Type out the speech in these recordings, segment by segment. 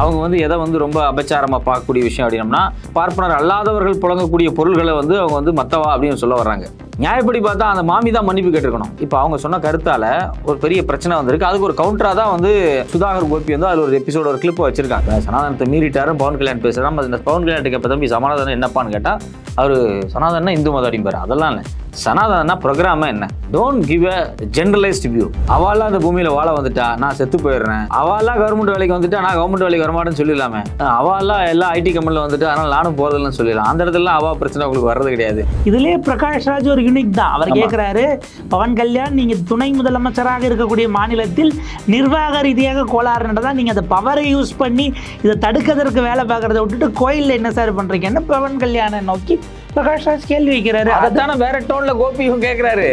அவங்க வந்து எதை வந்து ரொம்ப அபச்சாரமாக பார்க்கக்கூடிய விஷயம் அப்படின்னம்னா பார்ப்பனர் அல்லாதவர்கள் புழங்கக்கூடிய பொருள்களை வந்து அவங்க வந்து மத்தவா அப்படின்னு சொல்ல வர்றாங்க. நியாயப்படி பார்த்தா அந்த மாமி தான் மன்னிப்பு கேட்டிருக்கணும். இப்போ அவங்க சொன்ன கருத்தால ஒரு பெரிய பிரச்சனை வந்திருக்கு. அதுக்கு ஒரு கவுண்டராக தான் வந்து சுதாகர் கோபி வந்து அதில் ஒரு எபிசோட ஒரு கிளிப்பை வச்சிருக்காங்க. சனாதனத்தை மீறிட்டாரும் பவன் கல்யாண் பேசுகிறான் அந்த பவன் கல்யாணத்துக்கு எப்போ தம்பி சமாதானம் என்னப்பான்னு கேட்டால் அவர் சனாதனா இந்து மதம் அப்படிம்பார். அதெல்லாம் இல்லை. சனாதனா ப்ரோக்ராமா என்ன? Don't give a generalised view அவளாம் அந்த பூமியில வாழ வந்துட்டா நான் செத்து போயிடுறேன். அவளாம் கவர்மெண்ட் வேலைக்கு வந்துட்டா நான் கவர்மெண்ட் வேலைக்கு வரமாட்டேன்னு சொல்லிடலாமே. அவளாம் எல்லா ஐடி கம்பெனியில் வந்துட்டு அதனால நானும் போறதில்லைன்னு சொல்லிடலாம். அந்த இடத்துல அவா பிரச்சனை உங்களுக்கு வர்றது கிடையாது. இதுலயே பிரகாஷ் ராஜ் ஒரு யூனிக் தான். அவர். கேட்கிறாரு பவன் கல்யாண் நீங்க துணை முதலமைச்சராக இருக்கக்கூடிய மாநிலத்தில் நிர்வாக ரீதியாக கோளாறு நடந்தா நீங்க அந்த பவரை யூஸ் பண்ணி இதை தடுக்கிறதுக்கு வேலை பார்க்கறத விட்டுட்டு கோயில்ல என்ன சார் பண்றீங்கன்னு பவன் கல்யாணை நோக்கி? பிரகாஷ் ராஜ் கேள்வி வைக்கிறாரு. அதைத்தானே வேற டோன்ல கோபியும் கேட்குறாரு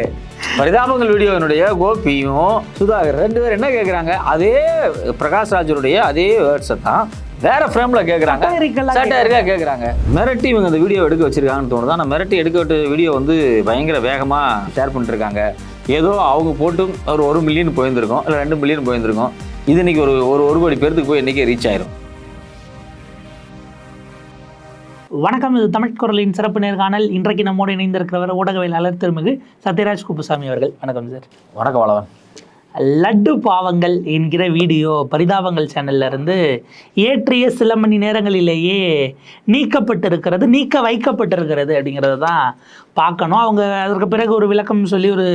பரிதாபங்கள் வீடியோனுடைய கோபியும் சுதாகர் ரெண்டு பேரும் என்ன கேட்குறாங்க அதே பிரகாஷ் ராஜருடைய அதே வேர்ட்ஸை தான் வேற ஃப்ரேம்ல கேட்குறாங்க சாட்டாயிருக்கா கேட்குறாங்க மிரட்டி இவங்க அந்த வீடியோ எடுக்க வச்சிருக்காங்கன்னு தோணுது. ஆனால் மிரட்டி எடுக்க விட்ட வீடியோ வந்து பயங்கர வேகமாக ஷேர் பண்ணிட்டு இருக்காங்க. ஏதோ அவங்க போட்டு ஒரு ஒரு மில்லியன் போயிருந்திருக்கும். இல்லை ரெண்டு மில்லியன் போயிருந்திருக்கும். இது இன்னைக்கு ஒரு ஒரு ஒரு கோடி பேர்த்துக்கு போய் இன்னைக்கே ரீச் ஆயிரும். வணக்கம் இது தமிழ் குரலின் சிறப்பு நேர்காணல். இன்றைக்கு நம்மோடு இணைந்திருக்கிறவர் ஊடகவியலாளர் திருமிகு சத்யராஜ் குப்புசாமி அவர்கள். வணக்கம் சார். வணக்கம் வளவன். லட்டு பாவங்கள் என்கிற வீடியோ பரிதாபங்கள் சேனல்ல இருந்து ஏற்றிய சில மணி நேரங்களிலேயே நீக்கப்பட்டிருக்கிறது நீக்க வைக்கப்பட்டிருக்கிறது அப்படிங்கிறத தான் பார்க்கணும். அவங்க அதற்கு பிறகு ஒரு விளக்கம் சொல்லி ஒரு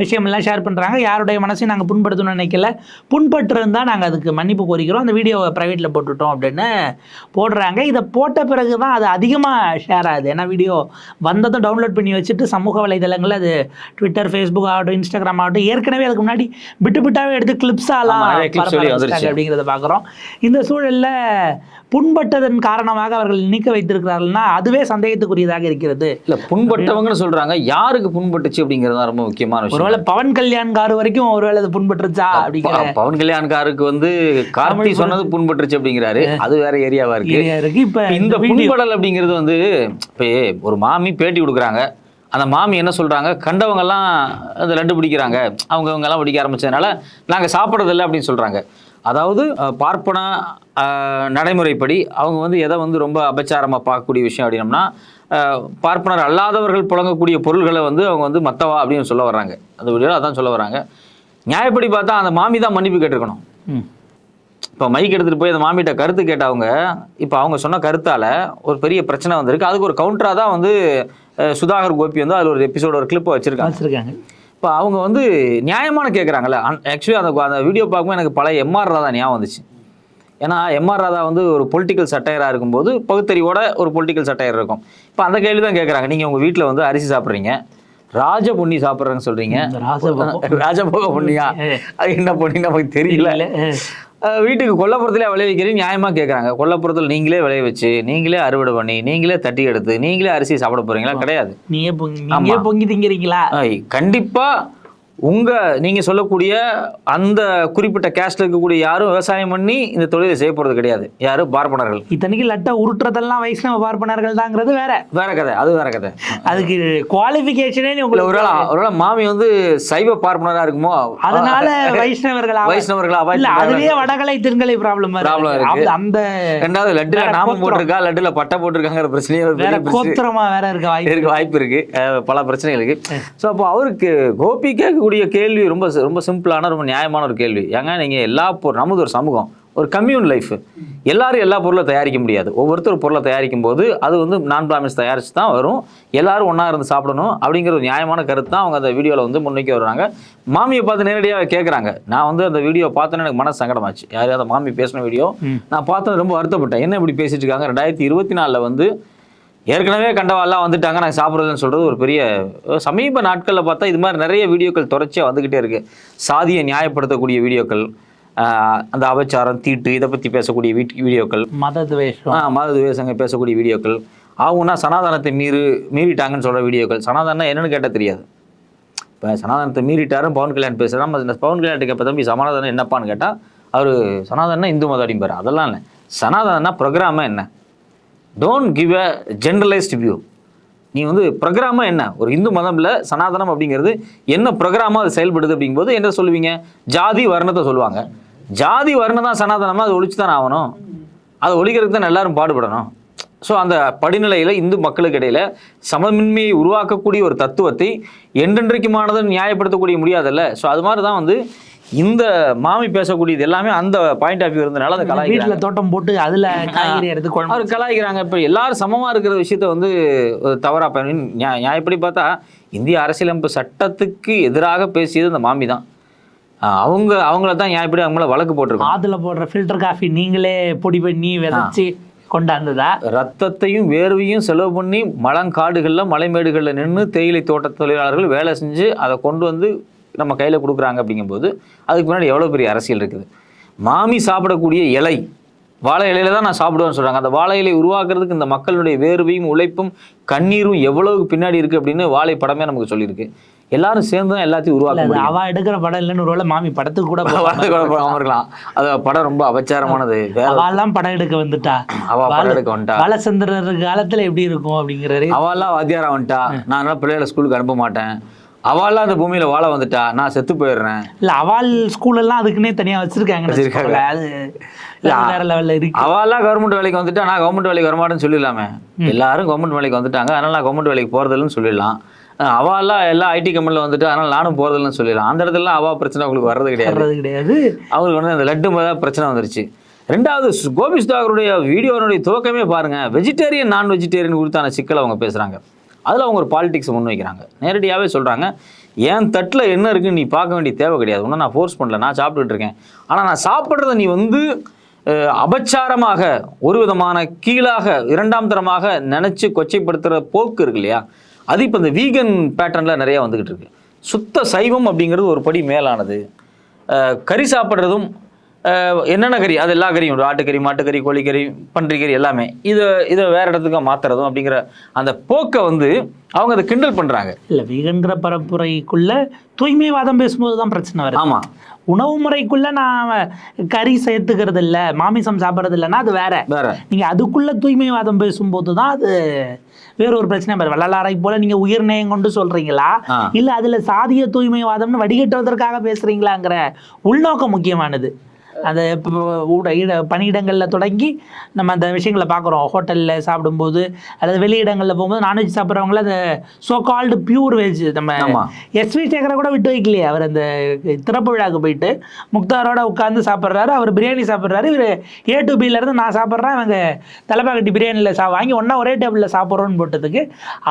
விஷயமெல்லாம் ஷேர் பண்ணுறாங்க யாருடைய மனசையும் நாங்கள் புண்படுத்தணும்னு நினைக்கல. புண்பட்டிருந்தால் நாங்கள் அதுக்கு மன்னிப்பு கோரிக்கிறோம். அந்த வீடியோவை ப்ரைவேட்டில் போட்டுட்டோம் அப்படின்னு போடுறாங்க. இதை போட்ட பிறகு தான் அது அதிகமாக ஷேர் ஆகுது. ஏன்னா வீடியோ வந்ததும் டவுன்லோட் பண்ணி வச்சுட்டு சமூக வலைதளங்கள் அது ட்விட்டர் ஃபேஸ்புக் ஆகட்டும் இன்ஸ்டாகிராம் ஆகட்டும் ஏற்கனவே அதுக்கு முன்னாடி பிட்டு பிட்டாவே எடுத்து கிளிப்ஸாலாம். அப்படிங்கிறத பார்க்குறோம் இந்த சூழல்ல புண்பட்டதன் காரணமாக அவர்கள் நீக்க வைத்திருக்கிறார்கள்னா அதுவே சந்தேகத்துக்குரியதாக இருக்கிறது. இல்ல புண்பட்டவங்கன்னு சொல்றாங்க. யாருக்கு புண்பட்டுச்சு அப்படிங்கிறது தான் ரொம்ப முக்கியமான விஷயம். ஒருவேளை பவன் கல்யாண் கார் வரைக்கும் ஒருவேளை அது புண்பட்டுருச்சா அப்படிங்கிற பவன் கல்யாண்காருக்கு வந்து கார்த்தி சொன்னது புண்பட்டுருச்சு அப்படிங்கிறாரு. அது வேற ஏரியாவா இருக்கு. இப்ப இந்த புண்படல் அப்படிங்கிறது வந்து இப்போ ஒரு மாமி பேட்டி கொடுக்குறாங்க. அந்த மாமி என்ன சொல்றாங்க? கண்டவங்கெல்லாம் அந்த லட்டு பிடிக்கிறாங்க. அவங்க பிடிக்க ஆரம்பிச்சதுனால நாங்க சாப்பிட்றதில்ல அப்படின்னு சொல்றாங்க. அதாவது பார்ப்பன நடைமுறைப்படி அவங்க வந்து எதை வந்து ரொம்ப அபச்சாரமா பார்க்கக்கூடிய விஷயம் அப்படின்னம்னா பார்ப்பனர் அல்லாதவர்கள் புழங்கக்கூடிய பொருள்களை வந்து அவங்க வந்து மத்தவா அப்படின்னு சொல்ல வர்றாங்க. அந்த வீடியோவில் அதான் சொல்ல வர்றாங்க. நியாயப்படி பார்த்தா அந்த மாமி தான் மன்னிப்பு கேட்டிருக்கணும். ம். இப்போ மைக் எடுத்துகிட்டு போய் அந்த மாமிகிட்ட கருத்து கேட்டவங்க இப்போ அவங்க சொன்ன கருத்தால் ஒரு பெரிய பிரச்சனை வந்திருக்கு. அதுக்கு ஒரு கவுண்டராக தான் வந்து சுதாகர் கோபி வந்து அதில் ஒரு எபிசோட ஒரு கிளிப்பை வச்சுருக்காங்க. வச்சிருக்காங்க. இப்போ அவங்க வந்து நியாயமான கேட்குறாங்கல்ல ஆக்சுவலி அந்த அந்த வீடியோ பார்க்கும்போது எனக்கு பழைய எம்ஆர் ராதா ஞாபகம் வந்துச்சு. ஏன்னா எம்ஆர் ராதா வந்து ஒரு பொலிட்டிக்கல் சட்டையராக இருக்கும்போது பகுத்தறிவோட ஒரு பொலிட்டிக்கல் சட்டையர் இருக்கும். இப்போ அந்த கேள்வி தான் கேட்குறாங்க நீங்கள் உங்கள் வீட்டில் வந்து அரிசி சாப்பிட்றீங்க. ராஜ பொன்னி சாப்பிட்றேன்னு ராசபோகம். ராஜபோக பொன்னியா? அது என்ன பொன்னி நமக்கு தெரியல. வீட்டுக்கு கொல்லப்புறத்துல விளைவிக்கிறீங்க நியாயமா கேட்குறாங்க கொல்லப்புறத்தில் நீங்களே விளைய வச்சு நீங்களே அறுவடை பண்ணி நீங்களே தட்டி எடுத்து நீங்களே அரிசி சாப்பிட போறீங்களா? கிடையாது. நீயே பொங்கி திங்கிறீங்களா? அஹ் கண்டிப்பா உங்க நீங்க சொல்லக்கூடிய அந்த குறிப்பிட்ட கேஸ்ட்ல இருக்கக்கூடிய யாரும் விவசாயம் பண்ணி இந்த தொழிலை செய்ய போறது கிடையாது. யாரு? பார்ப்பனர்கள். இத்தனைக்கு லட்டை உருட்டுறதெல்லாம் வைஷ்ணவ பார்ப்பனர்கள் தாங்கிறது வேற. வேற கதை. அது வேற கதை. அதுக்கு குவாலிஃபிகேஷனே உங்களுக்கு ஒருவேளை ஒருவேளை மாமி வந்து சைவ பார்ப்பனரா இருக்குமோ? அதனால வைஷ்ணவர்கள்? வைஷ்ணவர்களா? இல்ல. அதுலயே வடகலை திருங்கலை ப்ராப்ளம் Problem இருக்கு. அந்த ரெண்டாவது லட்டுல நாமம். போட்டிருக்கா? லட்டுல பட்டை போட்டிருக்காங்கிற பிரச்சனையே வேற. கோத்திரமா வேற இருக்க வாய்ப்பு இருக்க வாய்ப்பு இருக்கு. பல பிரச்சனைகள் இருக்கு. ஸோ அப்போ அவருக்கு கோபி கேட்கக்கூடிய கேள்வி ரொம்ப ரொம்ப சிம்பிளான ரொம்ப நியாயமான ஒரு கேள்வி. ஏங்க நீங்க எல்லா பொருள் நமது ஒரு சமூகம் ஒரு கம்யூன் லைஃப் எல்லாரும் எல்லா பொருளும் தயாரிக்க முடியாது. ஒவ்வொருத்தர் பொருளை தயாரிக்கும் போது அது வந்து நான் பிராமிஸ் தயாரிச்சு தான் வரும். எல்லாரும் ஒண்ணா இருந்து சாப்பிடணும் அப்படிங்கிற ஒரு நியாயமான கருத்து தான் அவங்க அந்த வீடியோவில் வந்து முன்வைக்க வர்றாங்க. மாமியை பார்த்து நேரடியாக கேட்குறாங்க நான் வந்து அந்த வீடியோ பார்த்தோன்னே எனக்கு மனசு சங்கடமாச்சு. யாரையாவது மாமி பேசின வீடியோ நான் பார்த்தது ரொம்ப வருத்தப்பட்டேன். என்ன இப்படி பேசிட்டு இருக்காங்க? ரெண்டாயிரத்தி இருபத்தி நாலில் வந்து ஏற்கனவே கண்டவாலாம் வந்துட்டாங்க நாங்கள் சாப்பிட்றதுன்னு சொல்கிறது ஒரு பெரிய சமீப நாட்களில் பார்த்தா இது மாதிரி நிறைய வீடியோக்கள் தொடர்ச்சியாக வந்துக்கிட்டே இருக்கு. சாதியை நியாயப்படுத்தக்கூடிய வீடியோக்கள் அந்த அபச்சாரம் தீட்டு இதை பற்றி பேசக்கூடிய வீட் வீடியோக்கள். மத துவேஷம் ஆ, மத துவேஷங்க பேசக்கூடிய வீடியோக்கள். ஆகும்னா சனாதனத்தை மீறு மீறிட்டாங்கன்னு சொல்கிற வீடியோக்கள். சனாதனம் என்னன்னு கேட்டால் தெரியாது. இப்போ சனாதனத்தை மீறிட்டாரும் பவன் கல்யாண் பேசுகிறான் அந்த பவன் கல்யாணுக்கு எப்போ தம்பி சமாதானம் என்னப்பான்னு கேட்டால் அவர் சனாதனா இந்து மதம் அப்படிம்பாரு அதெல்லாம் இல்லை. சனாதனா ப்ரோக்ராமா என்ன? Don't give a generalised view நீ வந்து ப்ரோக்ராமாக என்ன? ஒரு இந்து மதமில் சனாதனம் அப்படிங்கிறது என்ன ப்ரோக்ராமாக அது செயல்படுது அப்படிங்கும்போது என்ன சொல்லுவீங்க? ஜாதி வர்ணத்தை சொல்லுவாங்க. ஜாதி வர்ணம் தான் சனாதனமாக அது ஒழிச்சு தான் ஆகணும். அதை ஒழிக்கிறதுக்கு தான் எல்லாரும் பாடுபடணும். ஸோ அந்த படிநிலையில் இந்து மக்களுக்கு இடையில் சமமின்மையை உருவாக்கக்கூடிய ஒரு தத்துவத்தை என்றென்றைக்குமானதுன்னு நியாயப்படுத்தக்கூடிய முடியாதல்ல. ஸோ அது மாதிரி தான் வந்து இந்த மாமி பேசக்கூடியது எல்லாமே அந்த பாயிண்ட் ஆஃப் வியூ இருந்தனால அதை கலாய்க்கிறாங்க. வீட்டுல தோட்டம் போட்டு அதுல காய்கறி எடுத்து குழம்பு அவர் கலாய்க்கிறாங்க. இப்போ எல்லாரும் சமமாக இருக்கிற விஷயத்த வந்து ஒரு தவறா பயன் நியா- நியாயப்படி பார்த்தா இந்திய அரசியலமைப்பு சட்டத்துக்கு எதிராக பேசியது அந்த மாமி தான். அவங்க அவங்கள தான் நியாயப்படி அவங்கள வழக்கு போட்டிருக்கோம். ஆத்துல போடுற ஃபில்டர் காஃபி நீங்களே பொடி பண்ணி விதைச்சு கொண்டாந்ததா? ரத்தத்தையும் வேர்வையும் செலவு பண்ணி மலங்காடுகளில் மலைமேடுகளில் நின்று தேயிலை தோட்ட தொழிலாளர்கள் வேலை செஞ்சு அதை கொண்டு வந்து நம்ம கையில் கொடுக்குறாங்க அப்படிங்கும்போது அதுக்கு முன்னாடி எவ்வளோ பெரிய அரசியல் இருக்குது? மாமி சாப்பிடக்கூடிய இலை வாழை இலையில தான் நான் சாப்பிடுவேன்னு சொல்கிறாங்க அந்த வாழை இலை உருவாக்குறதுக்கு இந்த மக்களுடைய வேர்வையும் உழைப்பும் கண்ணீரும் எவ்வளவு பின்னாடி இருக்குது அப்படின்னு வாழை படமே நமக்கு சொல்லியிருக்கு. எல்லாரும் சேர்ந்து தான் எல்லாத்தையும் உருவாக்க அவ எடுக்கிற படம் இல்லைன்னு ஒருவேளை மாமி படத்துக்கு கூட இருக்கலாம். அது படம் ரொம்ப அபச்சாரமானது. அவெல்லாம் படம் எடுக்க வந்துட்டா. அவ படம் எடுக்க வந்துட்டா. பாலச்சந்திரர் காலத்துல எப்படி இருக்கும் அப்படிங்கிறாரு அவெல்லாம் வாத்தியாரா வந்துட்டா. நான் பிள்ளைகளை ஸ்கூலுக்கு அனுப்ப மாட்டேன். அவெல்லாம் அந்த பூமியில வாழ வந்துட்டா? நான் செத்து போயிடுறேன். இல்ல அவால் ஸ்கூல் எல்லாம் அதுக்குன்னே தனியா வச்சிருக்காங்க வச்சிருக்காங்க. அது வேற லெவல்ல இருக்கு. அவெல்லாம் கவர்மெண்ட் வேலைக்கு வந்துட்டா நான் கவர்மெண்ட் வேலைக்கு வரமாட்டேன்னு சொல்லிடலாமே. எல்லாரும் கவர்மெண்ட் வேலைக்கு வந்துட்டாங்க அதனால நான் கவர்மெண்ட் வேலைக்கு போறதில்லைன்னு சொல்லிடலாம். அஹ் அவெல்லாம் எல்லாம் ஐடி கம்பெனியில் வந்துட்டு அதனால நானும் போறதில்லைன்னு சொல்லிடலாம். அந்த இடத்துல அவா பிரச்சனை அவங்களுக்கு வர்றது கிடையாது. வர்றது கிடையாது. அவங்களுக்கு வந்து அந்த லட்டு மேல பிரச்சனை வந்துருச்சு. ரெண்டாவது கோபி சுதாகருடைய வீடியோனுடைய துவக்கமே பாருங்க. வெஜிடேரியன் நான் வெஜிடேரியன் குறித்தான சிக்கலை அவங்க பேசுறாங்க. அதில் அவங்க ஒரு பாலிடிக்ஸ் முன்வைக்கிறாங்க நேரடியாகவே சொல்கிறாங்க என் தட்டில் என்ன இருக்குன்னு நீ பார்க்க வேண்டிய தேவை கிடையாது. ஒன்றும் நான் ஃபோர்ஸ் பண்ணல. நான் சாப்பிட்டுட்டு இருக்கேன். ஆனால் நான் சாப்பிட்றத நீ வந்து அபச்சாரமாக ஒரு விதமான கீழாக இரண்டாம் தரமாக நினச்சி கொச்சைப்படுத்துகிற போக்கு இருக்கு இல்லையா? அது இப்போ இந்த வீகன் பேட்டர்னில் நிறையா வந்துக்கிட்டு இருக்கு. சுத்த சைவம் அப்படிங்கிறது ஒரு படி மேலானது. கறி சாப்பிட்றதும் என்னென்ன கறி? அது எல்லா கறியும் ஆட்டுக்கறி மாட்டுக்கறி கோழிக்கறி பன்றிக்கறி எல்லாமே. இதை இதை வேற இடத்துக்கு மாற்றுறதும் அப்படிங்கிற அந்த போக்கை வந்து அவங்க அதை கிண்டல் பண்ணுறாங்க இல்ல வீகன்கிற பரப்புரைக்குள்ள தூய்மைவாதம் பேசும்போது தான் பிரச்சனை வருது. ஆமாம் உணவு முறைக்குள்ள நான் கறி சேர்த்துக்கிறது இல்ல மாமிசம் சாப்பிட்றது இல்லைன்னா அது வேற. வேற. நீங்க அதுக்குள்ள தூய்மைவாதம் பேசும்போது தான் அது வேற ஒரு பிரச்சனை பாரு வள்ளலாரை போல நீங்க உயிர் நேயம் கொண்டு சொல்றீங்களா. இல்ல அதுல சாதிய தூய்மைவாதம்னு வடிகட்டுவதற்காக பேசுறீங்களாங்கிற உள்நோக்கம் முக்கியமானது. அந்த இப்போ ஊட இட பணியிடங்களில் தொடங்கி நம்ம அந்த விஷயங்களை பார்க்குறோம் ஹோட்டலில் சாப்பிடும்போது அல்லது வெளியிடங்களில் போகும்போது நான்வெஜ் சாப்பிட்றவங்கள அந்த சோ கால்டு பியூர் வெஜ் நம்ம. எஸ்வி சேகரை கூட விட்டு வைக்கலையே. அவர் அந்த திறப்பு விழாவுக்கு போயிட்டு முக்தாரோட உட்காந்து சாப்பிட்றாரு. அவர் பிரியாணி சாப்பிட்றாரு. இவர் ஏ டு இருந்து நான் சாப்பிட்றேன். அவங்க தலைப்பாக்கட்டி பிரியாணியில் சா வாங்கி ஒன்றா ஒரே டேபிளில் சாப்பிட்றோன்னு போட்டதுக்கு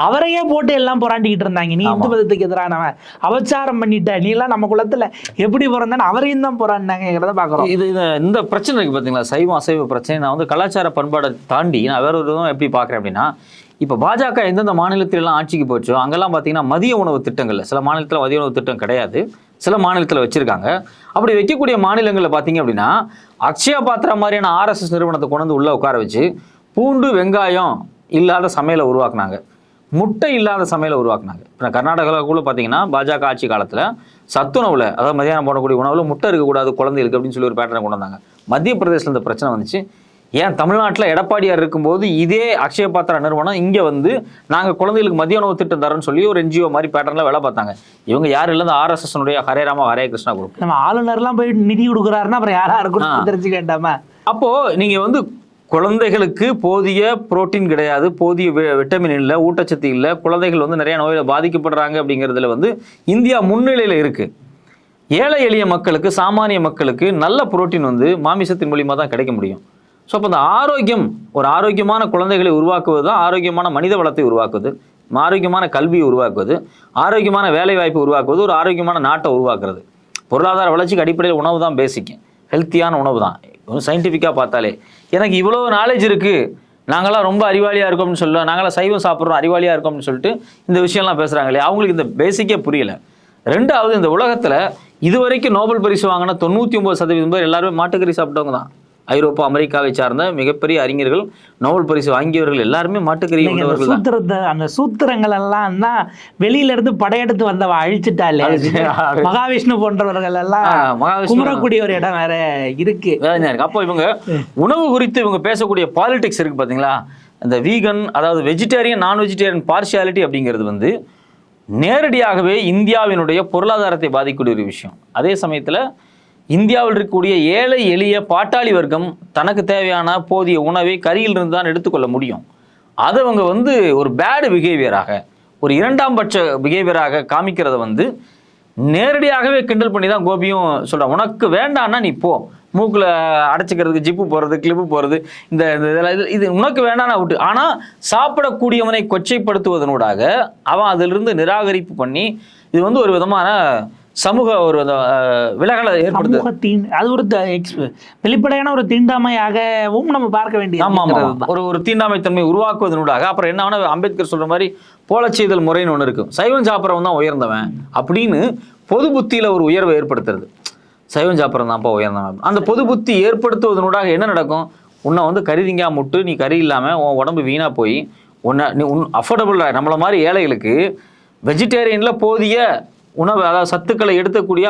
அவரையே போட்டு எல்லாம் புராண்டிக்கிட்டு இருந்தாங்க. நீ இந்து மதத்துக்கு எதிரானவன். அபச்சாரம் பண்ணிட்ட. நீ எல்லாம் நம்ம குலத்துல எப்படி பிறந்தேன்னு அவரையும் தான் புறாண்டாங்கிறத பார்க்குறோம் இது இந்த இந்த பிரச்சனை இருக்கு பார்த்தீங்களா சைவம் அசைவ பிரச்சனை. நான் வந்து கலாச்சார பண்பாடை தாண்டி நான் வேற ஒரு விதம் எப்படி பார்க்குறேன் அப்படின்னா இப்போ பாஜக எந்தெந்த மாநிலத்திலலாம் ஆட்சிக்கு போச்சோ அங்கெல்லாம் பார்த்தீங்கன்னா மதிய உணவு திட்டங்களில் சில மாநிலத்தில் மதிய உணவு திட்டம் கிடையாது. சில மாநிலத்தில் வச்சுருக்காங்க. அப்படி வைக்கக்கூடிய மாநிலங்களில் பார்த்தீங்க அப்படின்னா அக்ஷயா பாத்திரா மாதிரியான ஆர்எஸ்எஸ் நிறுவனத்தை கொண்டு வந்து உள்ளே உட்கார வச்சு பூண்டு வெங்காயம் இல்லாத சமையலை உருவாக்குனாங்க. முட்டை இல்லாத சமையலை உருவாக்குனாங்க. இப்போ கர்நாடகாவில் கூட பார்த்தீங்கன்னா பாஜக ஆட்சி காலத்தில் சத்துணவில் அதாவது மதியானம் போடக்கூடிய உணவில் முட்டை இருக்கக்கூடாது குழந்தைகளுக்கு அப்படின்னு சொல்லி ஒரு பேட்டர்னை கொண்டு வந்தாங்க. மத்திய பிரதேசத்தில் இந்த பிரச்சனை வந்துச்சு. ஏன் தமிழ்நாட்டில் எடப்பாடியார் இருக்கும்போது இதே அக்ஷய பாத்திரா நிறுவனம் இங்கே வந்து நாங்கள் குழந்தைகளுக்கு மதிய உணவு திட்டம் தரோன்னு சொல்லி ஒரு என்ஜிஓ மாதிரி பேட்டர்னில் வேலை பார்த்தாங்க. இவங்க யார் இல்லை ஆர்எஸ்எஸ்னுடைய ஹரே ராமா ஹரே கிருஷ்ணா குரூப் நம்ம ஆளுநர்லாம் போய் நிதி கொடுக்குறாருன்னா அப்புறம் யாரா இருக்கும் தெரிஞ்சு கேட்டாமா அப்போ நீங்க வந்து குழந்தைகளுக்கு போதிய புரோட்டீன் கிடையாது போதிய விட்டமின் இல்லை ஊட்டச்சத்து இல்லை குழந்தைகள் வந்து நிறைய நோயில் பாதிக்கப்படுறாங்க அப்படிங்கிறதுல வந்து இந்தியா முன்னிலையில் இருக்கு. ஏழை எளிய மக்களுக்கு சாமானிய மக்களுக்கு நல்ல புரோட்டீன் வந்து மாமிசத்தின் மூலியமாக தான் கிடைக்க முடியும். ஸோ அப்போ அந்த ஆரோக்கியம் ஒரு ஆரோக்கியமான குழந்தைகளை உருவாக்குவது தான் ஆரோக்கியமான மனித வளத்தை உருவாக்குவது ஆரோக்கியமான கல்வியை உருவாக்குவது ஆரோக்கியமான வேலைவாய்ப்பை உருவாக்குவது ஒரு ஆரோக்கியமான நாட்டை உருவாக்குறது. பொருளாதார வளர்ச்சிக்கு அடிப்படையில் உணவு தான் பேசிக்கு ஹெல்த்தியான உணவு தான். சயின்டிஃபிக்காக பார்த்தாலே. எனக்கு இவ்வளோ நாலேஜ் இருக்குது நாங்களாம் ரொம்ப அறிவாளியாக இருக்கோம்னு சொல்ல நாங்களாம் சைவம் சாப்பிட்றோம் அறிவாளியாக இருக்கோம்னு சொல்லிட்டு இந்த விஷயம்லாம் பேசுகிறாங்களே அவங்களுக்கு இந்த பேசிக்கே புரியல. ரெண்டாவது இந்த உலகத்தில் இதுவரைக்கும் நோபல் பரிசு வாங்கினா தொண்ணூற்றி ஒம்பது சதவீதம் பேர் எல்லாருமே மாட்டுக்கறி சாப்பிட்டவங்க தான். ஐரோப்பா அமெரிக்காவை சார்ந்த மிகப்பெரிய அறிஞர்கள் நோபல் பரிசு வாங்கியவர்கள் எல்லாருமே மாட்டுக்கறி தான். சூத்திரத்தை அந்த சூத்திரங்கள் எல்லாம் தான் வெளியில இருந்து படையெடுத்து வந்தவ அழிச்சிட்டாலே. அழிச்சு- மகாவிஷ்ணு போன்றவர்கள் எல்லாம் குமரக்கூடிய ஒரு இடம் வேற இருக்கு. அப்போ இவங்க உணவு குறித்து இவங்க பேசக்கூடிய பாலிடிக்ஸ் இருக்கு பாத்தீங்களா? இந்த வீகன் அதாவது வெஜிடேரியன் நான் வெஜிடேரியன் பார்ஷியாலிட்டி அப்படிங்கிறது வந்து நேரடியாகவே இந்தியாவினுடைய பொருளாதாரத்தை பாதிக்கக்கூடிய ஒரு விஷயம். அதே சமயத்தில் இந்தியாவில் இருக்கக்கூடிய ஏழை எளிய பாட்டாளி வர்க்கம் தனக்கு தேவையான போதிய உணவை கரியிலிருந்து தான் எடுத்துக்கொள்ள முடியும். அதை அவங்க வந்து ஒரு பேடு பிஹேவியராக ஒரு இரண்டாம் பட்ச பிஹேவியராக காமிக்கிறத வந்து நேரடியாகவே கிண்டல் பண்ணி தான் கோபியும் சொல்கிறான் உனக்கு வேண்டான்னா நீ போ. மூக்கில் அடைச்சிக்கிறதுக்கு ஜிப்பு போகிறது கிளிப்பு போகிறது இந்த இந்த இதெல்லாம் இது- இது உனக்கு வேண்டாம் விட்டு. ஆனால் சாப்பிடக்கூடியவனை கொச்சைப்படுத்துவதனூடாக அவன் அதிலிருந்து நிராகரிப்பு பண்ணி இது வந்து ஒரு விதமான சமூக ஒரு விலகலை ஏற்படுத்து சமூக தீ அது ஒரு வெளிப்படையான ஒரு தீண்டாமையாகவும் நம்ம பார்க்க வேண்டியது ஆமா ஆமா இருக்கிறது தான். ஒரு ஒரு தீண்டாமைத்தன்மை உருவாக்குவதனூடாக அப்புறம் என்ன ஆனா அம்பேத்கர் சொல்ற மாதிரி போலச் செய்தல் முறைன்னு ஒன்று இருக்கும் சைவம் சாப்பிட்றவன் தான் உயர்ந்தவன் அப்படின்னு பொது புத்தியில ஒரு உயர்வை ஏற்படுத்துறது. சைவம் சாப்பிட்றவன் தான்ப்பா உயர்ந்தவன் அந்த பொது புத்தி ஏற்படுத்துவதனூடாக என்ன நடக்கும்? உன்னை வந்து கறி திங்கா முட்டு நீ கறி இல்லாமல் உன் உடம்பு வீணாக போய் உன்னை நீ உன் அஃபோர்டபுள் நம்மளை மாதிரி ஏழைகளுக்கு வெஜிடேரியனில் போதிய உணவு அதாவது சத்துக்களை எடுக்கக்கூடிய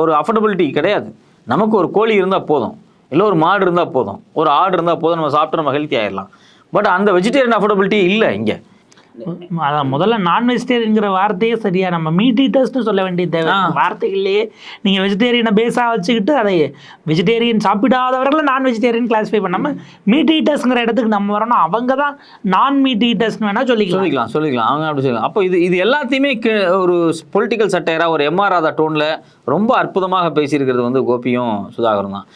ஒரு அஃபோர்டபிலிட்டி கிடையாது. நமக்கு ஒரு கோழி இருந்தால் போதும். இல்லை ஒரு மாடு இருந்தால் போதும். ஒரு ஆடு இருந்தால் போதும். நம்ம சாப்பிட்டு நம்ம ஹெல்த்தி ஆயிடலாம். பட் அந்த வெஜிடேரியன் அஃபோர்டபிலிட்டி இல்லை இங்கே. அதான் முதல்ல நான் வெஜிடேரியன்ங்கிற வார்த்தையே சரியா நம்ம மீட் ஈட்டர்ஸ்னு சொல்ல வேண்டிய தேவை. வார்த்தைகள்லயே நீங்க வெஜிடேரியனை பேஸா வச்சுக்கிட்டு அதை வெஜிடேரியன் சாப்பிடாதவர்களை நான் வெஜிடேரியன் கிளாஸிஃபை பண்ணாம மீட் ஈட்டர்ஸ்ங்கிற இடத்துக்கு நம்ம வரணும். அவங்க தான் நான் மீட் ஈட்டர்ஸ்னு வேணா சொல்லிக்கலாம். சொல்லிக்கலாம் சொல்லிக்கலாம். அவங்க அப்படி சொல்லலாம் அப்போ இது இது எல்லாத்தையுமே ஒரு பொலிட்டிக்கல் சட்டையராக ஒரு எம்ஆர் ராதா டோனில் ரொம்ப அற்புதமாக பேசியிருக்கிறது வந்து கோபியும் சுதாகரும் தான்.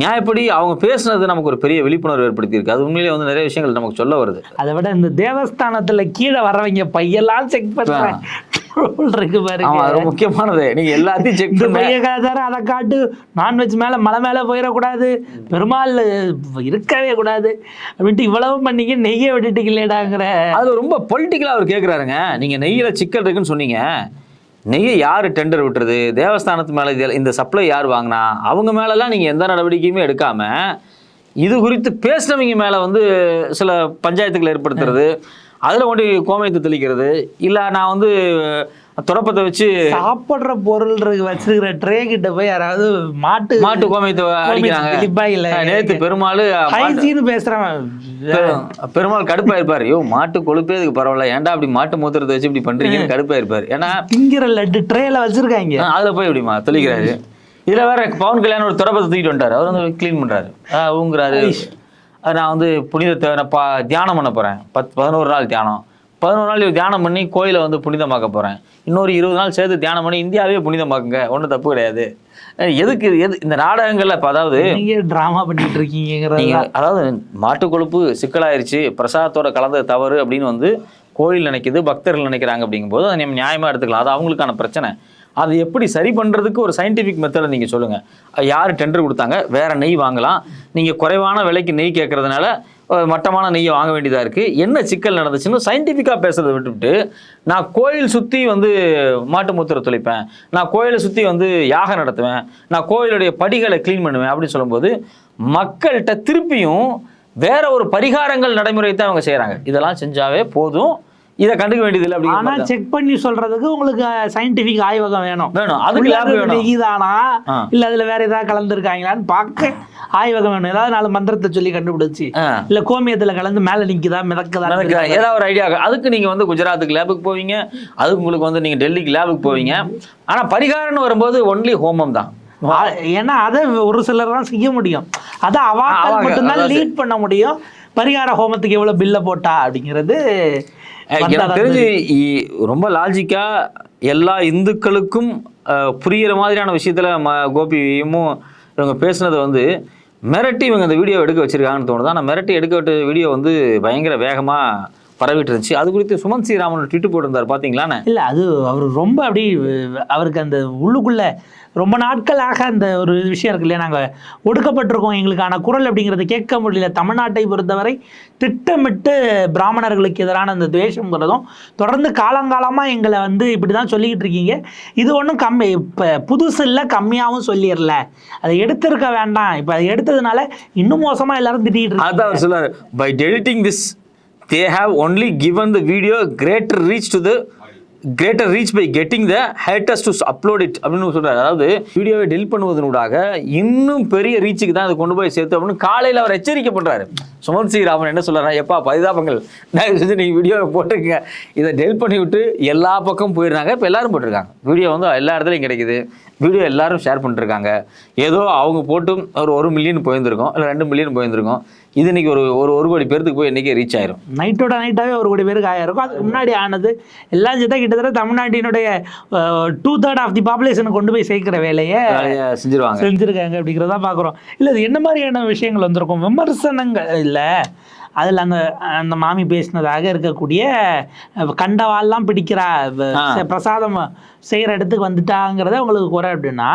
நியாயப்படி அவங்க பேசுனது நமக்கு ஒரு பெரிய விழிப்புணர்வு ஏற்படுத்தியிருக்கு. அது உண்மையிலேயே வந்து நிறைய விஷயங்கள் நமக்கு சொல்ல வருது. அதை விட இந்த தேவஸ்தானத்துல கீழே வரவங்க பையெல்லாம் செக் பண்றேன் இருக்கு பாருங்க. அது முக்கியமானது. நீங்க எல்லாத்தையும் செக் இந்த பண்ண பைய காதார அதை காட்டு நான்வெஜ் மேல மலை மேல போயிடக்கூடாது பெருமாள் இருக்கவே கூடாது. அப்படின்ட்டு இவ்வளவு பண்ணீங்க நெய்யை விட்டுட்டீங்களேடாங்கிற அதுல ரொம்ப பொலிட்டிக்கலாக அவர் கேட்குறாருங்க நீங்க நெய்யில சிக்கல் இருக்குன்னு சொன்னீங்க. நெய்யை யார் டெண்டர் விட்டுறது? தேவஸ்தானத்து மேலே இது இந்த சப்ளை யார் வாங்கினா? அவங்க மேலெல்லாம் நீங்கள் எந்த நடவடிக்கையுமே எடுக்காம இது குறித்து பேசினவங்க மேலே வந்து சில பஞ்சாயத்துக்களை ஏற்படுத்துறது. அதில் கொண்டு கோமயத்தை தெளிக்கிறது. இல்லை நான் வந்து துறப்பத்தை வச்சு சாப்பிடுற பொருள் வச்சிருக்கிற ட்ரே கிட்ட போய் யாராவது மாட்டு மாட்டு கோமயத்தை அடிக்கிறாங்க. தெளிப்பாயில நேற்று பெருமாள் ஹைஜீன் பேசுறவன். பெரு- பெருமாள் கடுப்பா இருப்பாரு ஐயோ மாட்டு கொழுப்பே இதுக்கு பரவாயில்ல. ஏன்டா அப்படி மாட்டு மூத்திரத்தை வச்சு இப்படி பண்றீங்கன்னு கடுப்பா இருப்பாரு ஏன்னா திங்கிற லட்டு ட்ரேல வச்சிருக்காங்க. அதுல போய் இப்படிமா தெளிக்கிறாரு. இதுல வேற பவன் கல்யாணம் ஒரு துறப்பத்தை தூக்கிட்டு வந்துட்டாரு. அவர் வந்து க்ளீன் பண்றாரு. ஆ, ஊங்குறாரு. அது நான் வந்து புனிதத்தை நான் பா தியானம் பண்ண போறேன். பத் பதினோரு நாள் தியானம். பதினோரு நாள் தியானம் பண்ணி கோயிலை வந்து புனிதமாக்க போறேன். இன்னொரு இருபது நாள் சேர்த்து தியானம் பண்ணி இந்தியாவே புனிதமாக்குங்க. ஒன்றும் தப்பு கிடையாது. எதுக்கு எது? இந்த நாடகங்கள்ல இப்போ அதாவது நீங்க டிராமா பண்ணிட்டு இருக்கீங்கிறது நீங்க அதாவது மாட்டு கொழுப்பு சிக்கலாயிருச்சு. பிரசாதத்தோட கலந்தது தவறு அப்படின்னு வந்து கோயில் நினைக்குது பக்தர்கள் நினைக்கிறாங்க அப்படிங்கும்போது அதை நம்ம நியாயமா எடுத்துக்கலாம். அது அவங்களுக்கான பிரச்சனை. அது எப்படி சரி பண்றதுக்கு ஒரு சயின்டிஃபிக் மெத்தடை நீங்க சொல்லுங்க. அஹ் யார் டெண்டர் கொடுத்தாங்க? வேற நெய் வாங்கலாம். நீங்க குறைவான விலைக்கு நெய் கேட்கறதுனால மட்டமான நெய்யை வாங்க வேண்டியதாக இருக்குது என்ன சிக்கல் நடந்துச்சுன்னு சயின்டிஃபிக்காக பேசுறதை விட்டுவிட்டு நான் கோயில் சுற்றி வந்து மாட்டு மூத்திர துளைப்பேன். நான் கோயிலை சுற்றி வந்து யாகம் நடத்துவேன். நான் கோயிலுடைய படிகளை க்ளீன் பண்ணுவேன் அப்படின்னு சொல்லும்போது மக்கள்கிட்ட திருப்பியும் வேற ஒரு பரிகாரங்கள் நடைமுறை தான் அவங்க செய்கிறாங்க இதெல்லாம் செஞ்சாவே போதும். இதை கண்டுக்க வேண்டியதில்லை ஆனா அப்படிங்கிற செக் பண்ணி சொல்றதுக்கு உங்களுக்கு சயின்டிபிக் ஆய்வகம் வேணும். வேணும். அதுக்கு லேப் வேணும்? ஆ. இல்ல அதுல வேற ஏதாவது கலந்துருக்காங்களான்னு பார்க்க ஆய்வகம் வேணும். ஏதாவது நாலு மந்திரத்தை சொல்லி கண்டுபிடிச்சு. இல்ல கோமியத்துல கலந்து மேல நிக்குதா மிதக்குதா? ஏதாவது ஒரு ஐடியா அதுக்கு நீங்க வந்து குஜராத்துக்கு லேபுக்கு போவீங்க. அதுக்கு உங்களுக்கு வந்து நீங்க டெல்லிக்கு லேபுக்கு போவீங்க. ஆனா பரிகாரம்னு வரும்போது ஒன்லி ஹோமம் தான். ஏன்னா அதை ஒரு சிலர் தான் செய்ய முடியும். அதை அவாக்கள் மட்டும்தான் லீட் பண்ண முடியும். பரிகார ஹோமத்துக்கு எவ்வளவு பில்ல போட்டா அப்படிங்கிறது எனக்கு தெரிஞ்சு ரொம்ப லாஜிக்கா எல்லா இந்துக்களுக்கும் அஹ், புரியிற மாதிரியான விஷயத்துல கோபியும் இவங்க பேசுனதை வந்து மிரட்டி இவங்க இந்த வீடியோ எடுக்க வச்சிருக்காங்கன்னு தோணுது. ஆனால் மிரட்டி எடுக்க விட்ட வீடியோ வந்து பயங்கர வேகமா பரவிட்டு இருந்துச்சு. அது குறித்து சுமந்த் ஸ்ரீராமன் ட்விட்டு போட்டிருந்தார். பாத்தீங்களாண்ணே? இல்ல அது அவர் ரொம்ப அப்படி அவருக்கு அந்த உள்ளுக்குள்ள ரொம்ப நாட்களாக அந்த ஒரு விஷயம் இருக்கு இல்லையா? நாங்கள் ஒடுக்கப்பட்டிருக்கோம் எங்களுக்கான குரல் அப்படிங்கிறத கேட்க முடியல. தமிழ்நாட்டை பொறுத்தவரை திட்டமிட்டு பிராமணர்களுக்கு எதிரான அந்த துவேஷங்கிறதும் தொடர்ந்து காலங்காலமாக எங்களை வந்து இப்படி தான் சொல்லிக்கிட்டு இருக்கீங்க. இது ஒன்றும் கம்மி இப்போ புதுசு இல்லை கம்மியாகவும் சொல்லிடல. அதை எடுத்திருக்க வேண்டாம். இப்போ அதை எடுத்ததுனால இன்னும் மோசமாக எல்லாரும் திட்டிகிட்டு இருக்காங்க. அதான் அவர் by deleting this they have only given the video greater reach to the greater reach by getting the haters to upload it அப்படின்னு சொல்றாரு. அதாவது வீடியோவை டெலிட் பண்ணுவதனூடாக இன்னும் பெரிய ரீச்சுக்கு தான் அதை கொண்டு போய் சேர்த்து அப்படின்னு காலையில் அவர் எச்சரிக்கை பண்றாரு. சுமந்த் சி ராமன் என்ன சொல்றாரு? எப்பா பரிதாபங்கள். தயவு செஞ்சு நீங்கள் வீடியோவை போட்டுருங்க இதை டெல் பண்ணி விட்டு எல்லா பக்கம் போயிடுறாங்க. இப்போ எல்லாரும் போட்டிருக்காங்க. வீடியோ வந்து எல்லா இடத்துலையும் கிடைக்குது. வீடியோ எல்லாரும் ஷேர் பண்ணிருக்காங்க ஏதோ அவங்க போட்டும் ஒரு ஒரு மில்லியன் போயிருந்திருக்கும். இல்லை ரெண்டு மில்லியன் போயிருந்திருக்கும். இது இன்னைக்கு ஒரு ஒரு ஒரு கோடி பேர்த்துக்கு போய் இன்னைக்கு ரீச் ஆயிரும். நைட்டோட நைட்டாகவே ஒரு கோடி பேருக்கு ஆயிருக்கும் அதுக்கு முன்னாடி ஆனது எல்லாம் சேர்த்தா கிட்டத்தட்ட தமிழ்நாட்டினுடைய டூ தேர்ட் ஆஃப் தி பாப்புலேஷனை கொண்டு போய் சேர்க்கிற வேலையை வேலையை செஞ்சிருவாங்க. செஞ்சுருக்காங்க அப்படிங்கிறத பார்க்குறோம் இல்லை இது என்ன மாதிரியான விஷயங்கள் வந்திருக்கும்? விமர்சனங்கள் இல்லை. அதில் அந்த அந்த மாமி பேசினதாக இருக்கக்கூடிய கண்டவாள்லாம் பிடிக்கிறா பிரசாதம் செய்கிற இடத்துக்கு வந்துட்டாங்கிறத உங்களுக்கு குறை அப்படின்னா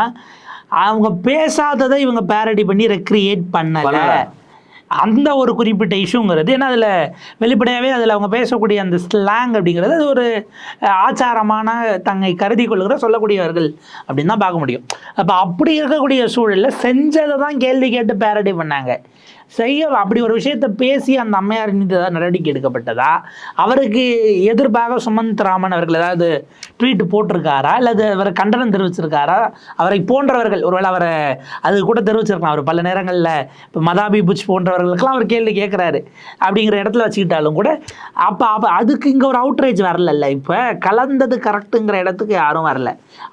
அவங்க பேசாததை இவங்க பேரடி பண்ணி ரெக்ரியேட் பண்ணல. அந்த ஒரு குறிப்பிட்ட இஷ்யூங்கிறது ஏன்னா அதில் வெளிப்படையாகவே அதில் அவங்க பேசக்கூடிய அந்த ஸ்லாங் அப்படிங்கிறது அது ஒரு ஆச்சாரமான தன்னை கருதி கொள்கிற சொல்லக்கூடியவர்கள் அப்படின்னு தான் பார்க்க முடியும். அப்போ அப்படி இருக்கக்கூடிய சூழலில் செஞ்சதை தான் கேள்வி கேட்டு பேரடி பண்ணாங்க. செய்ய அப்படி ஒரு விஷயத்தை பேசி அந்த அம்மையார் மீது ஏதாவது நடவடிக்கை எடுக்கப்பட்டதா? அவருக்கு எதிர்ப்பாக சுமந்த் ராமன் அவர்கள் ஏதாவது ட்வீட் போட்டிருக்காரா? அல்லது அவர் கண்டனம் தெரிவிச்சிருக்காரா? அவரை போன்றவர்கள் ஒருவேளை அவரை அது கூட தெரிவிச்சிருக்கலாம். அவர் பல நேரங்களில் இப்போ மதாபி புஜ் போன்றவர்களுக்கெல்லாம் அவர் கேள்வி கேட்குறாரு. அப்படிங்கிற இடத்துல வச்சுக்கிட்டாலும் கூட அப்போ அப்போ அதுக்கு இங்கே ஒரு அவுட்ரேஜ் வரலல்ல. இப்போ கலந்தது கரெக்டுங்கிற இடத்துக்கு யாரும் வரல.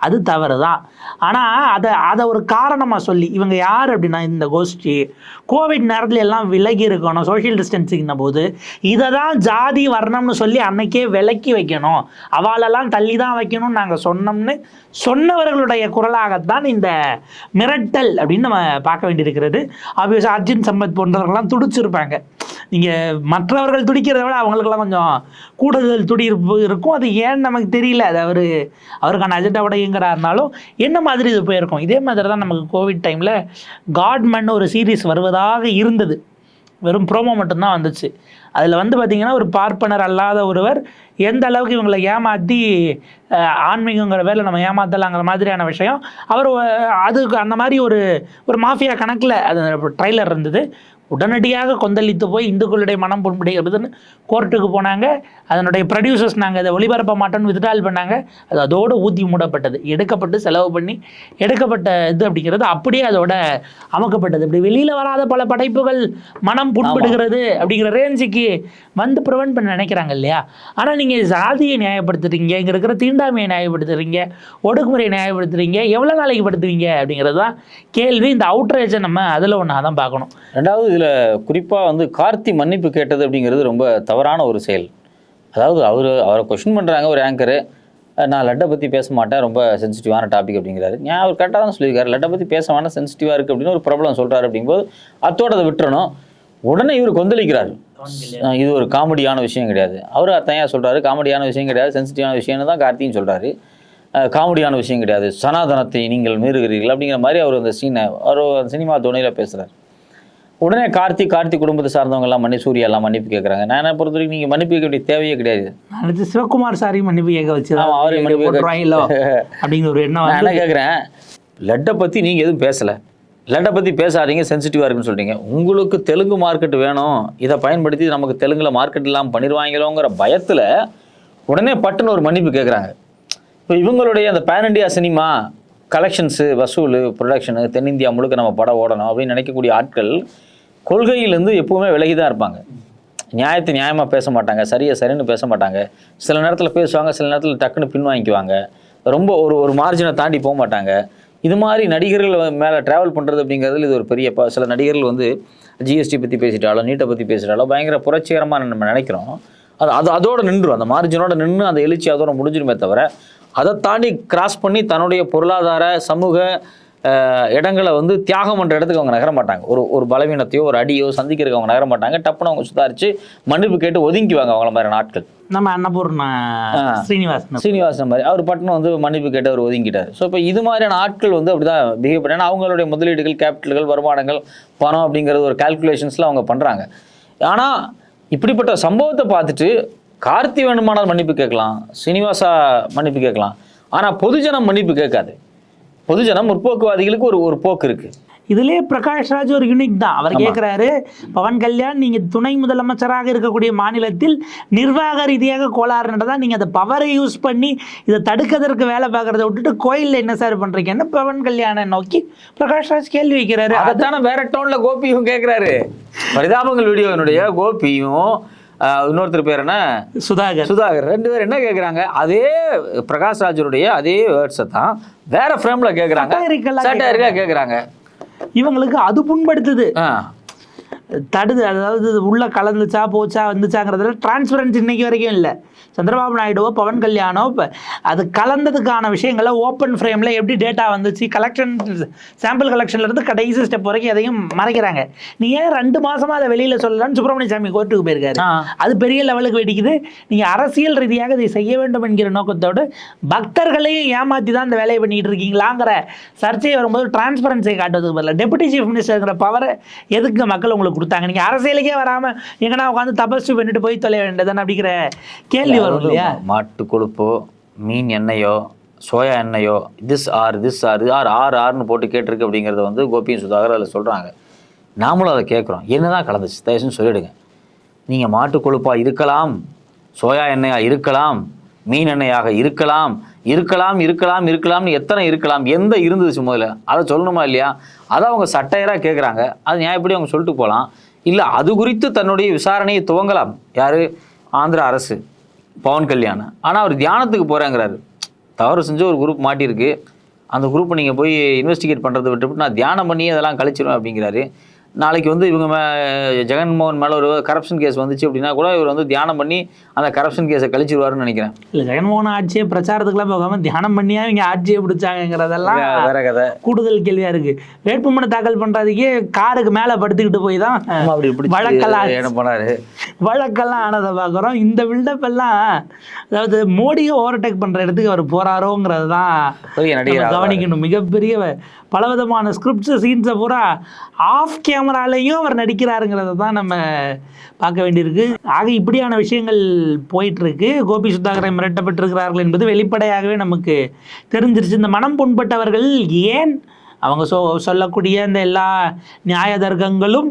அது தவறு தான் ஆனால் அதை அதை ஒரு காரணமாக சொல்லி இவங்க யார் அப்படின்னா இந்த கோஷ்டி கோவிட் நேரம் இடத்துல எல்லாம் விலகி இருக்கணும் சோஷியல் டிஸ்டன்சிங்ன போது. இதை தான் ஜாதி வர்ணம்னு சொல்லி அன்னைக்கே விலக்கி வைக்கணும். அவளெல்லாம் தள்ளி தான் வைக்கணும்னு நாங்கள் சொன்னோம்னு சொன்னவர்களுடைய குரலாகத்தான் இந்த மிரட்டல் அப்படின்னு நம்ம பார்க்க வேண்டியிருக்கிறது. ஆப்வியஸ் அர்ஜுன் சம்பத் போன்றவர்கள்லாம் துடிச்சிருப்பாங்க. நீங்கள் மற்றவர்கள் துடிக்கிறத விட அவங்களுக்கெல்லாம் கொஞ்சம் கூடுதல் துடிப்பு இருக்கும். அது ஏன்னு நமக்கு தெரியல. அது அவர் அவருக்கான அஜெண்டாவோட இயங்குறாருனாலும் என்ன மாதிரி இது போயிருக்கும்? இதே மாதிரி தான் நமக்கு கோவிட் டைமில் காட்மன் ஒரு சீரீஸ் வருவதாக இருந்தது. வெறும் ப்ரோமோ மட்டும்தான் வந்துச்சு. அதில் வந்து பார்த்திங்கன்னா ஒரு பார்ப்பனர் அல்லாத ஒருவர் எந்த அளவுக்கு இவங்களை ஏமாற்றி ஆன்மீகங்கிற வேலை நம்ம ஏமாத்தலாங்கிற மாதிரியான விஷயம். அவர் அதுக்கு அந்த மாதிரி ஒரு ஒரு மாஃபியா கணக்கில் அது ட்ரைலர் இருந்தது. உடனடியாக கொந்தளித்து போய் இந்துக்களுடைய மனம் புண்படுகிறதுன்னு கோர்ட்டுக்கு போனாங்க. அதனுடைய ப்ரொடியூசர்ஸ் நாங்கள் இதை ஒளிபரப்ப மாட்டோம்னு வித்ட்ரால் பண்ணாங்க. அது அதோடு ஊற்றி மூடப்பட்டது. எடுக்கப்பட்டு செலவு பண்ணி எடுக்கப்பட்ட இது அப்படிங்கிறது அப்படியே அதோட அமக்கப்பட்டது. இப்படி வெளியில் வராத பல படைப்புகள் மனம் புண்படுகிறது அப்படிங்கிற ரேஞ்சுக்கு வந்து ப்ரிவென்ட் பண்ண நினைக்கிறாங்க இல்லையா? ஆனால் நீங்கள் சாதியை நியாயப்படுத்துறீங்க இங்கே இருக்கிற தீண்டாமையை நியாயப்படுத்துறீங்க ஒடுக்குமுறையை நியாயப்படுத்துறீங்க எவ்வளோ நாளைக்கு படுத்துவீங்க அப்படிங்கிறது தான் கேள்வி. இந்த அவுட்ரேஜை நம்ம அதில் ஒன்றா தான் பார்க்கணும். ரெண்டாவது இதில் குறிப்பாக வந்து கார்த்தி மன்னிப்பு கேட்டது அப்படிங்கிறது ரொம்ப தவறான ஒரு செயல். அதாவது அவர் அவரை கொஷின் பண்ணுறாங்க ஒரு ஆங்கரு நான் லட்டை பற்றி பேச மாட்டேன் ரொம்ப சென்சிட்டிவான டாபிக் அப்படிங்கிறாரு. ஏன் அவர் கரெக்டாக தான் சொல்லியிருக்காரு. லட்டை பற்றி பேச வேணாம் சென்சிட்டிவாக இருக்குது அப்படின்னு ஒரு ப்ராப்ளம் சொல்கிறாரு அப்படிங்கும்போது அத்தோட அதை விட்டுறணும். உடனே இவர் கொந்தளிக்கிறார். இது ஒரு காமெடியான விஷயம் கிடையாது. அவர் அத்தையாக சொல்கிறாரு காமெடியான விஷயம் கிடையாது. சென்சிட்டிவான விஷயம்னு தான் கார்த்தியும் சொல்கிறாரு காமெடியான விஷயம் கிடையாது. சனாதனத்தை நீங்கள் மீறுகிறீர்கள் அப்படிங்கிற மாதிரி அவர் அந்த சீனை அவர் சினிமா துணையில் பேசுகிறார் உடனே கார்த்தி கார்த்தி குடும்பத்தை சார்ந்தவங்க எல்லாம் மன்னி சூர்யா எல்லாம் மன்னிப்பு கேட்குறாங்க நான் என்ன பொறுத்த வரைக்கும் நீங்கள் மன்னிப்பு கேட்க வேண்டிய தேவையே கிடையாது. அடுத்து சிவகுமார் சாரி மன்னிப்பு கேட்க வச்சு அவரையும் மன்னிப்பு கேட்க- போட்டுருவாங்களோ அப்படிங்கிற ஒரு எண்ணம் நான் கேட்குறேன் லட்டை பற்றி நீங்கள் எதுவும் பேசலை. லட்டை பற்றி பேசாதீங்க சென்சிட்டிவாக இருக்குன்னு சொல்றீங்க. உங்களுக்கு தெலுங்கு மார்க்கெட் வேணும். இதை பயன்படுத்தி நமக்கு தெலுங்குல மார்க்கெட் இல்லாமல் பண்ணிடுவாங்களோங்கிற பயத்தில் உடனே பட்டுன்னு ஒரு மன்னிப்பு கேட்குறாங்க இப்போ இவங்களுடைய அந்த பேன் இண்டியா சினிமா கலெக்ஷன்ஸு வசூல் ப்ரொடக்ஷனு தென்னிந்தியா முழுக்க நம்ம படம் ஓடணும் அப்படின்னு நினைக்கக்கூடிய ஆட்கள் கொள்கையிலேருந்து எப்போவுமே விலகி தான் இருப்பாங்க. நியாயத்தை நியாயமாக பேச மாட்டாங்க சரியாக சரின்னு பேச மாட்டாங்க. சில நேரத்தில் பேசுவாங்க சில நேரத்தில் டக்குன்னு பின் வாங்கிக்குவாங்க ரொம்ப ஒரு ஒரு மார்ஜினை தாண்டி போக மாட்டாங்க. இது மாதிரி நடிகர்கள் மேலே ட்ராவல் பண்ணுறது அப்படிங்கிறதுல இது ஒரு பெரிய ப- சில நடிகர்கள் வந்து ஜிஎஸ்டி பற்றி பேசிட்டாலோ நீட்டை பற்றி பேசிட்டாலோ பயங்கர புரட்சிகரமாக நம்ம நினைக்கிறோம். அது அது அதோட நின்றுடும் அந்த மார்ஜினோட நின்று அந்த எழுச்சி அதோட முடிஞ்சிருமே தவிர அதை தாண்டி கிராஸ் பண்ணி தன்னுடைய பொருளாதார சமூக இடங்களை வந்து தியாகம் பண்ணுற இடத்துக்கு அவங்க நகர மாட்டாங்க. ஒரு ஒரு பலவீனத்தையோ ஒரு அடியோ சந்திக்கிறதுக்கு அவங்க நகர மாட்டாங்க. டப்புன்னு அவங்க சுதாரிச்சு மன்னிப்பு கேட்டு ஒதுங்கிக்குவாங்க அவங்கள மாதிரியான ஆட்கள் நம்ம அன்னபூர்ணா. ஸ்ரீனிவாசன். சீனிவாசன் மாதிரி. அவர் பட்டணம் வந்து மன்னிப்பு கேட்டு அவர் ஒதுங்கிட்டார். ஸோ இப்போ இது மாதிரியான ஆட்கள் வந்து அப்படிதான் பிஹேவ் பண்ண அவங்களுடைய முதலீடுகள் கேபிட்டல்கள் வருமானங்கள் பணம் அப்படிங்கிறது ஒரு கால்குலேஷன்ஸில் அவங்க பண்ணுறாங்க ஆனால் இப்படிப்பட்ட சம்பவத்தை பார்த்துட்டு கார்த்தி வேணுமானால் மன்னிப்பு கேட்கலாம் சீனிவாசா மன்னிப்பு கேட்கலாம். ஆனால் பொதுஜனம் மன்னிப்பு கேட்காது. பொதுஜனம் முற்போக்குவாதிகளுக்கு ஒரு ஒரு போக்கு இருக்குது இதுலயே பிரகாஷ் ராஜ் ஒரு யூனிக் தான். அவர் கேட்குறாரு பவன் கல்யாண் நீங்க துணை முதலமைச்சராக இருக்கக்கூடிய மாநிலத்தில் நிர்வாக ரீதியாக கோளாறு நடந்தா நீங்க அந்த பவரை யூஸ் பண்ணி இதை தடுக்கிறதுக்கு வேலை பார்க்கறத விட்டுட்டு கோயில்ல என்ன சார் பண்றீங்கன்னு பவன் கல்யாணை நோக்கி பிரகாஷ் ராஜ் கேள்வி வைக்கிறாரு. அதைத்தானே வேற டோன்ல கோபியும் கேட்குறாரு. பரிதாபங்கள் வீடியோனுடைய கோபியும் இன்னொருத்தர் பேர் என்ன? சுதாகர். சுதாகர். ரெண்டு பேரும் என்ன கேட்குறாங்க அதே பிரகாஷ் ராஜருடைய அதே வேர்ட்ஸை தான் வேற ஃப்ரேம்ல கேட்குறாங்க கேட்குறாங்க இவங்களுக்கு அது புண்படுத்துது. தடுது. அதாவது உள்ள கலந்துச்சா போச்சா வந்துச்சாங்கிறதுல டிரான்ஸ்பரன்சி இன்னைக்கு வரைக்கும் இல்லை. சந்திரபாபு நாயுடுவோ பவன் கல்யாணோ இப்போ அது கலந்ததுக்கான விஷயங்களை ஓப்பன் ஃப்ரேமில் எப்படி டேட்டா வந்துச்சு கலெக்ஷன் சாம்பிள் கலெக்ஷன்லேருந்து கடைசி ஸ்டெப் வரைக்கும் எதையும் மறைக்கிறாங்க. நீ ஏன் ரெண்டு மாசமா அதை வெளியில் சொல்லலாம்னு சுப்பிரமணிய சாமி கோர்ட்டுக்கு போயிருக்காரு. அது பெரிய லெவலுக்கு வெடிக்குது. நீங்கள் அரசியல் ரீதியாக இதை செய்ய வேண்டும் என்கிற நோக்கத்தோடு பக்தர்களையும் ஏமாற்றி தான் இந்த வேலையை பண்ணிட்டு இருக்கீங்களாங்கிற சர்ச்சை வரும்போது டிரான்ஸ்பரன்சியை காட்டுவதுக்கு பதிலாக டெபுட்டி சீஃப் மினிஸ்டருங்கிற பவரை எதுக்கு மக்கள் உங்களுக்கு கொடுத்தாங்க. நீங்கள் அரசியலுக்கே வராமல் எங்கன்னா உட்காந்து தபஸ்து பண்ணிட்டு போய் தொலைய வேண்டியதானே அப்படிங்கிற கேள்வி வரும் இல்லையா? மாட்டு கொழுப்போ மீன் எண்ணெயோ soya எண்ணெயோ this or this or or or ஆர்னு போட்டு கேட்டிருக்கு அப்படிங்கிறத வந்து கோபியும் சுதாகர் அதில் சொல்கிறாங்க நாமளும் அதை கேட்குறோம். என்னதான் கலந்துச்சு? தயவுசெய்து சொல்லிடுங்க. நீங்கள் மாட்டு கொழுப்பாக இருக்கலாம் சோயா எண்ணெயாக இருக்கலாம் மீன் எண்ணெயாக இருக்கலாம் இருக்கலாம் இருக்கலாம் இருக்கலாம்னு எத்தனை இருக்கலாம் எந்த இருந்துச்சு முதல்ல அதை சொல்லணுமா இல்லையா? அதை அவங்க சட்டையராக கேட்குறாங்க அது நியாயப்படி அவங்க சொல்லிட்டு போகலாம் இல்லை அது குறித்து தன்னுடைய விசாரணையை துவங்கலாம். யார்? ஆந்திர அரசு பவன் கல்யாண். ஆனால் அவர் தியானத்துக்கு போகிறேங்கிறாரு தவறு செஞ்சு ஒரு குரூப் மாட்டியிருக்கு. அந்த குரூப்பை நீங்கள் போய் இன்வெஸ்டிகேட் பண்ணுறதை விட்டுவிட்டு நான் தியானம் பண்ணி அதெல்லாம் கழிச்சிருவேன் அப்படிங்கிறாரு. நாளைக்கு வந்து இவங்க மே ஜெகன்மோகன் மேலே ஒரு கரப்ஷன் கேஸ் வந்துச்சு அப்படின்னா கூட இவர் வந்து தியானம் பண்ணி அந்த கரப்ஷன் கேஸை கழிச்சிருவாருன்னு நினைக்கிறேன். இல்லை ஜெகன்மோகன் ஆட்சியை பிரச்சாரத்துக்குலாம் போகாமல் தியானம் பண்ணியா இவங்க ஆட்சியை பிடிச்சாங்கிறதெல்லாம் வேற கதை. கூடுதல் கேள்வியா இருக்கு. வேட்புமனு தாக்கல் பண்றதுக்கே காருக்கு மேல படுத்துக்கிட்டு போய் தான் அப்படி இப்படி வழக்கெல்லாம் என்ன பண்ணாரு? வழக்கெல்லாம் ஆனதை பார்க்குறோம். இந்த பில்டப் எல்லாம் அதாவது மோடியை ஓவர்டேக் பண்ற இடத்துக்கு அவர் போறாரோங்கிறது தான். கவனிக்கணும். மிகப்பெரிய பலவிதமான ஸ்கிரிப்ட்ஸ் சீன்ஸை பூரா ஆஃப் கேமராலையும் அவர் நடிக்கிறாருங்கிறத தான் நம்ம பார்க்க வேண்டியிருக்கு. ஆக இப்படியான விஷயங்கள் போயிட்டுருக்கு. கோபி சுதாகரை மிரட்டப்பட்டிருக்கிறார்கள் என்பது வெளிப்படையாகவே நமக்கு தெரிஞ்சிருச்சு. இந்த மனம் புண்பட்டவர்கள் ஏன்? அவங்க சொ சொல்லக்கூடிய இந்த எல்லா நியாய தர்க்கங்களும்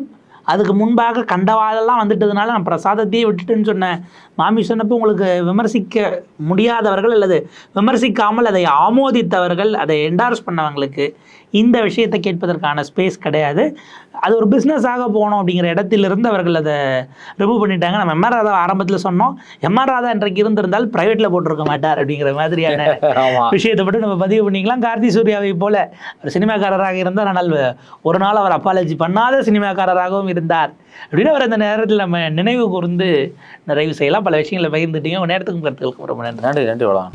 அதுக்கு முன்பாக கண்டவாதெல்லாம் வந்துட்டதுனால நான் பிரசாதத்தையே விட்டுட்டேன்னு சொன்னேன். மாமி சொன்னப்போ உங்களுக்கு விமர்சிக்க முடியாதவர்கள் அல்லது விமர்சிக்காமல் அதை ஆமோதித்தவர்கள் அதை என்டார்ஸ் பண்ணவங்களுக்கு இந்த விஷயத்தை கேட்பதற்கான ஸ்பேஸ் கிடையாது. அது ஒரு பிஸ்னஸாக போகணும் அப்படிங்கிற இடத்திலிருந்து அவர்கள் அதை ரிமூவ் பண்ணிட்டாங்க. நம்ம எம்ஆர் ராதா ஆரம்பத்தில் சொன்னோம். எம்ஆர் ராதா இன்றைக்கு இருந்திருந்தால் ப்ரைவேட்டில் போட்டிருக்க மாட்டார் அப்படிங்கிற மாதிரியான விஷயத்தை மட்டும் நம்ம பதிவு பண்ணிக்கலாம். கார்த்தி சூர்யாவை போல ஒரு சினிமாக்காரராக இருந்தார். ஆனால் ஒரு நாள் அவர் அப்பாலஜி பண்ணாத சினிமாக்காரராகவும் இருந்தார் அப்படின்னு அவர் அந்த நேரத்தில் நம்ம நினைவு கூர்ந்து நிறைவு செய்யலாம். பல விஷயங்களை பகிர்ந்துட்டீங்க. உங்கள் நேரத்துக்கும் கருத்துக்களுக்கும் ரொம்ப நன்றி. நன்றி நன்றி வளம்